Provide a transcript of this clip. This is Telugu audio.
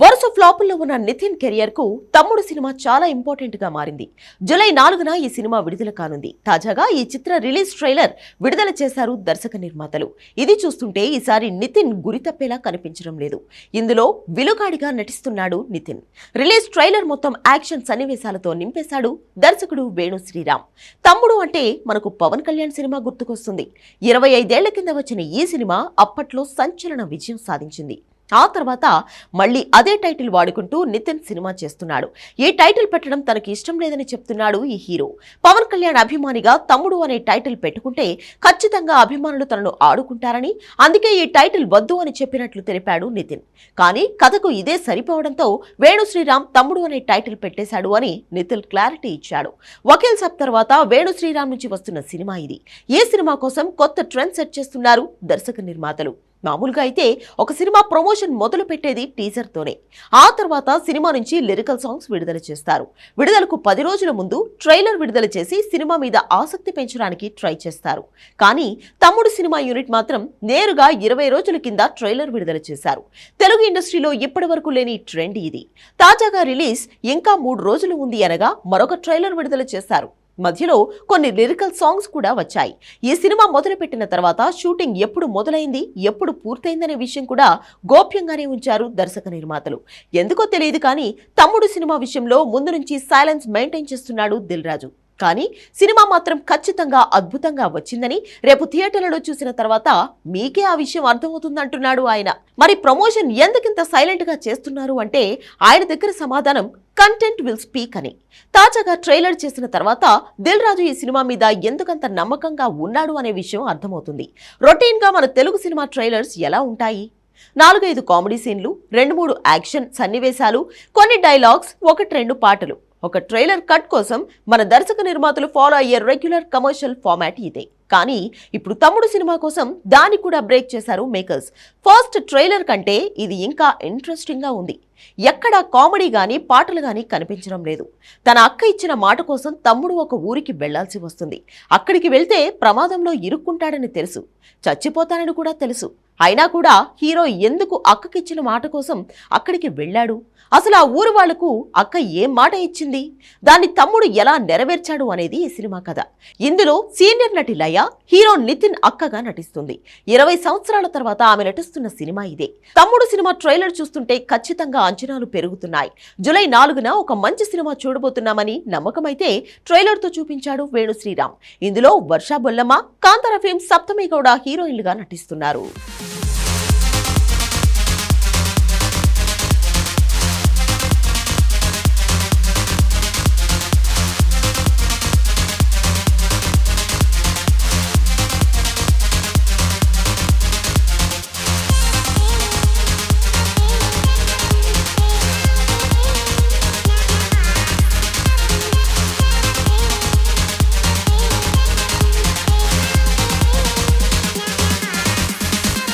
వరుస ఫ్లాపుల్లో ఉన్న నితిన్ కెరియర్కు తమ్ముడు సినిమా చాలా ఇంపార్టెంట్గా మారింది. జూలై నాలుగున ఈ సినిమా విడుదల కానుంది. తాజాగా ఈ చిత్ర రిలీజ్ ట్రైలర్ విడుదల చేశారు దర్శక నిర్మాతలు. ఇది చూస్తుంటే ఈసారి నితిన్ గురి తప్పేలా కనిపించడం లేదు. ఇందులో విలుగాడిగా నటిస్తున్నాడు నితిన్. రిలీజ్ ట్రైలర్ మొత్తం యాక్షన్ సన్నివేశాలతో నింపేశాడు దర్శకుడు వేణు శ్రీరామ్. తమ్ముడు అంటే మనకు పవన్ కళ్యాణ్ సినిమా గుర్తుకొస్తుంది. ఇరవై ఐదేళ్ళ కింద వచ్చిన ఈ సినిమా అప్పట్లో సంచలన విజయం సాధించింది. ఆ తర్వాత మళ్ళీ అదే టైటిల్ వాడుకుంటూ నితిన్ సినిమా చేస్తున్నాడు. ఈ టైటిల్ పెట్టడం తనకి ఇష్టం లేదని చెప్తున్నాడు ఈ హీరో. పవన్ కళ్యాణ్ అభిమానిగా తమ్ముడు అనే టైటిల్ పెట్టుకుంటే ఖచ్చితంగా అభిమానులు తనను ఆడుకుంటారని అందుకే ఈ టైటిల్ వద్దు అని చెప్పినట్లు తెలిపాడు నితిన్. కానీ కథకు ఇదే సరిపోవడంతో వేణు శ్రీరామ్ తమ్ముడు అనే టైటిల్ పెట్టేశాడు అని నితిన్ క్లారిటీ ఇచ్చాడు. వకీల్ సబ్ తర్వాత వేణు శ్రీరామ్ నుంచి వస్తున్న సినిమా ఇది. ఈ సినిమా కోసం కొత్త ట్రెండ్ సెట్ చేస్తున్నారు దర్శక నిర్మాతలు. మామూలుగా అయితే ఒక సినిమా ప్రమోషన్ మొదలు పెట్టేది టీజర్తోనే ఆ తర్వాత సినిమా నుంచి లిరికల్ సాంగ్స్ విడుదల చేస్తారు. విడుదలకు పది రోజుల ముందు ట్రైలర్ విడుదల చేసి సినిమా మీద ఆసక్తి పెంచడానికి ట్రై చేస్తారు. కానీ తమ్ముడు సినిమా యూనిట్ మాత్రం నేరుగా ఇరవై రోజుల కింద ట్రైలర్ విడుదల చేశారు. తెలుగు ఇండస్ట్రీలో ఇప్పటి వరకు లేని ట్రెండ్ ఇది. తాజాగా రిలీజ్ ఇంకా మూడు రోజులు ఉంది అనగా మరొక ట్రైలర్ విడుదల చేశారు. మధ్యలో కొన్ని లిరికల్ సాంగ్స్ కూడా వచ్చాయి. ఈ సినిమా మొదలుపెట్టిన తర్వాత షూటింగ్ ఎప్పుడు మొదలైంది ఎప్పుడు పూర్తయిందనే విషయం కూడా గోప్యంగానే ఉంచారు దర్శక నిర్మాతలు. ఎందుకో తెలియదు కానీ తమ్ముడు సినిమా విషయంలో ముందు నుంచి సైలెన్స్ మెయింటైన్ చేస్తున్నాడు దిల్ రాజు కానీ సినిమా మాత్రం ఖచ్చితంగా అద్భుతంగా వచ్చిందని రేపు థియేటర్లలో చూసిన తర్వాత మీకే ఆ విషయం అర్థమవుతుందంటున్నాడు ఆయన. మరి ప్రమోషన్ ఎందుకింత సైలెంట్గా చేస్తున్నారు అంటే ఆయన దగ్గర సమాధానం కంటెంట్ విల్ స్పీక్ అని. తాజాగా ట్రైలర్ చేసిన తర్వాత దిల్ రాజు ఈ సినిమా మీద ఎందుకంత నమ్మకంగా ఉన్నాడు అనే విషయం అర్థమవుతుంది. రొటీన్గా మన తెలుగు సినిమా ట్రైలర్స్ ఎలా ఉంటాయి? నాలుగైదు కామెడీ సీన్లు రెండు మూడు యాక్షన్ సన్నివేశాలు కొన్ని డైలాగ్స్ ఒకటి రెండు పాటలు. ఒక ట్రైలర్ కట్ కోసం మన దర్శక నిర్మాతలు ఫాలో అయ్యే రెగ్యులర్ కమర్షియల్ ఫార్మాట్ ఇదే. కానీ ఇప్పుడు తమ్ముడు సినిమా కోసం దాన్ని కూడా బ్రేక్ చేశారు మేకర్స్. ఫస్ట్ ట్రైలర్ కంటే ఇది ఇంకా ఇంట్రెస్టింగ్గా ఉంది. ఎక్కడా కామెడీ గానీ పాటలు గానీ కనిపించడం లేదు. తన అక్క ఇచ్చిన మాట కోసం తమ్ముడు ఒక ఊరికి వెళ్ళాల్సి వస్తుంది. అక్కడికి వెళ్తే ప్రమాదంలో ఇరుక్కుంటాడని తెలుసు. చచ్చిపోతానని కూడా తెలుసు. అయినా కూడా హీరో ఎందుకు అక్కకిచ్చిన మాట కోసం అక్కడికి వెళ్ళాడు? అసలు ఆ ఊరు వాళ్ళకు అక్క ఏం మాట ఇచ్చింది? దాన్ని తమ్ముడు ఎలా నెరవేర్చాడు అనేది ఈ సినిమా కథ. ఇందులో సీనియర్ నటి లయ హీరో నితిన్ అక్కగా నటిస్తుంది. ఇరవై సంవత్సరాల తర్వాత ఆమె నటిస్తున్న సినిమా ఇదే. తమ్ముడు సినిమా ట్రైలర్ చూస్తుంటే ఖచ్చితంగా అంచనాలు పెరుగుతున్నాయి. జూలై నాలుగున ఒక మంచి సినిమా చూడబోతున్నామని నమ్మకమైతే ట్రైలర్తో చూపించాడు వేణు శ్రీరామ్ ఇందులో వర్షా బొల్లమ్మ కాంతార ఫిల్మ్ సప్తమి గౌడ హీరోయిన్లుగా నటిస్తున్నారు.